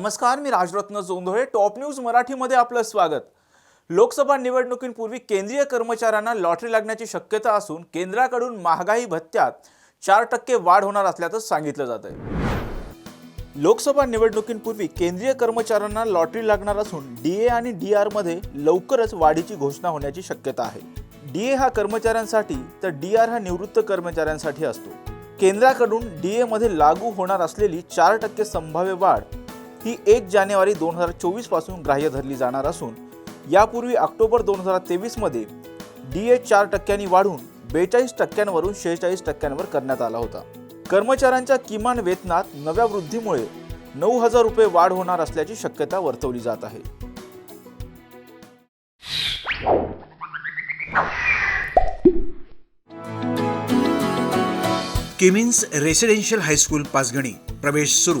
नमस्कार मी Rajratna Jondhale. Top news मराठीमध्ये आपलं स्वागत. लोकसभा निवडणुकींपूर्वी केंद्रीय कर्मचाऱ्यांना लॉटरी लागण्याची शक्यता असून केंद्राकडून महागाई भत्त्यात चार टक्के वाढ होणार असल्याचं सांगितलं जात आहे लोकसभा निवडणुकींपूर्वी केंद्रीय कर्मचाऱ्यांना लॉटरी लागणार असून डी ए आणि डी आरमध्ये लवकरच वाढीची घोषणा होण्याची शक्यता आहे. डी ए हा कर्मचाऱ्यांसाठी तर डी आर हा निवृत्त कर्मचाऱ्यांसाठी असतो. केंद्राकडून डी एमध्ये लागू होणार असलेली चार टक्के संभाव्य वाढ ही एक जानेवारी दोन हजार चोवीसपासून ग्राह्य धरली जाणार असून यापूर्वी ऑक्टोबर दोन हजार तेवीसमध्ये डी ए चार टक्क्यांनी वाढून बेचाळीस टक्क्यांवरून शेहेचाळीस टक्क्यांवर करण्यात आला होता. कर्मचाऱ्यांच्या किमान वेतनात नव्या वृद्धीमुळे नऊ हजार रुपये वाढ होणार असल्याची शक्यता वर्तवली जात आहे. Kimmins residential high school Panchgani. प्रवेश सुरू.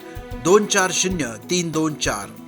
दोन चार शून्य तीन दोन चार.